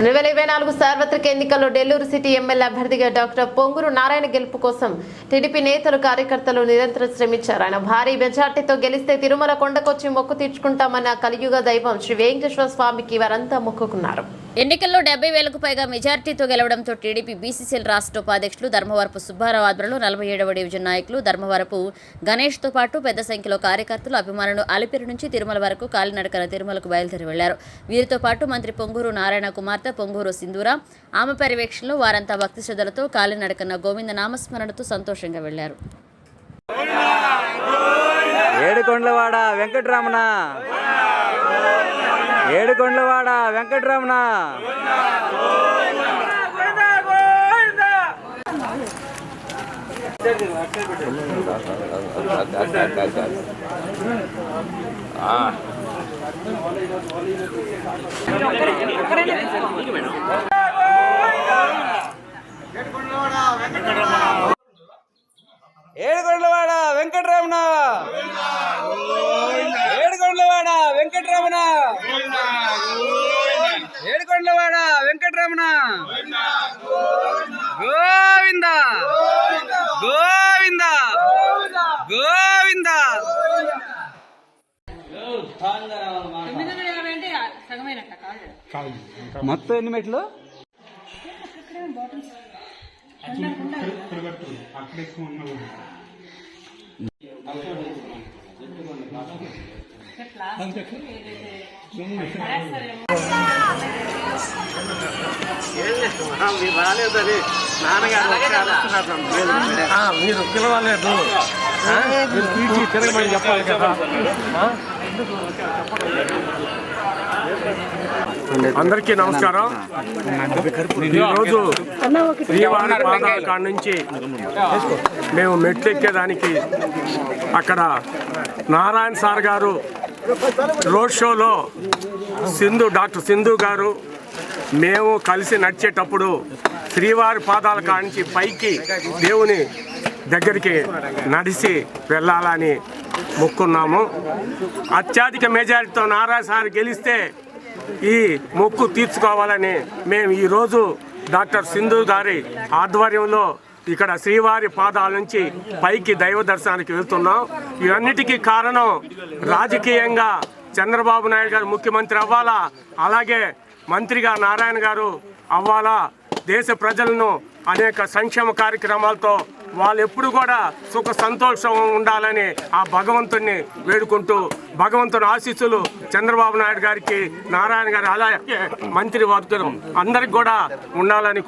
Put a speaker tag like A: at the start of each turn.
A: రెండు వేల ఇరవై నాలుగు సార్వత్రిక ఎన్నికల్లో నెల్లూరు సిటీ ఎమ్మెల్యే అభ్యర్థిగా డాక్టర్ పొంగురు నారాయణ గెలుపు కోసం టీడీపీ నేతలు కార్యకర్తలు నిరంతరం శ్రమించారు. ఆయన భారీ మెజార్టీతో గెలిస్తే తిరుమల కొండకొచ్చి మొక్కు తీర్చుకుంటామన్న కలియుగ దైవం శ్రీ వెంకటేశ్వర స్వామికి వారంతా మొక్కుకున్నారు.
B: ఎన్నికల్లో డెబ్బై వేలకు పైగా మెజార్టీతో గెలవడంతో టీడీపీ బీసీసీఎల్ రాష్ట్ర ఉపాధ్యక్షులు ధర్మవరపు సుబ్బారావు ఆధ్వర్యంలో నలభై ఏడవ డివిజన్ నాయకులు ధర్మవరపు గణేష్తో పాటు పెద్ద సంఖ్యలో కార్యకర్తలు అభిమానులు అలిపిరి నుంచి తిరుమల వరకు కాలినడకన తిరుమలకు బయలుదేరి వెళ్ళారు. వీరితో పాటు మంత్రి పొంగూరు నారాయణ కుమార్తె పొంగూరు సింధూర ఆమె పర్యవేక్షణలో వారంతా భక్తి శ్రద్ధలతో కాలినడకన గోవింద నామస్మరణతో సంతోషంగా వెళ్ళారు.
C: ఏడుకొండలవాడ వెంకటరామణ. ఏడుకొండలవాడ వెంకటరమణ. ఏడుకొండలవాడ వెంకటరమణ. వెంకటరమణ గోవింద. గోవింద. గోవింద. మొత్తం ఎన్ని మెట్లు?
D: మీరు పిలవలేదు మీరు పీచి తిరగమని చెప్పాలి కదా అందరికీ నమస్కారం. ఈరోజు శ్రీవారి పాదాల కాడ నుంచి మేము మెట్లెక్కేదానికి అక్కడ నారాయణ సార్ గారు రోడ్ షోలో సింధు డాక్టర్ సింధు గారు మేము కలిసి నడిచేటప్పుడు శ్రీవారి పాదాల కాడ నుంచి పైకి దేవుని దగ్గరికి నడిచి వెళ్ళాలని మొక్కున్నాము. అత్యధిక మెజారిటీతో నారాయణ సార్ గెలిస్తే ఈ మొక్కు తీర్చుకోవాలని మేము ఈరోజు డాక్టర్ సింధు గారి ఆధ్వర్యంలో ఇక్కడ శ్రీవారి పాదాల నుంచి పైకి దైవ దర్శనానికి వెళ్తున్నాం. ఇవన్నిటికీ కారణం రాజకీయంగా చంద్రబాబు నాయుడు గారు ముఖ్యమంత్రి అవ్వాలా? అలాగే మంత్రిగా నారాయణ గారు అవ్వాలా? దేశ ప్రజలను అనేక సంక్షేమ కార్యక్రమాలతో వాళ్ళు ఎప్పుడు కూడా సుఖ సంతోషం ఉండాలని ఆ భగవంతుణ్ణి వేడుకుంటూ భగవంతుని ఆశీస్సులు చంద్రబాబు నాయుడు గారికి నారాయణ గారి అలాగే మంత్రి వర్గం అందరికి కూడా ఉండాలని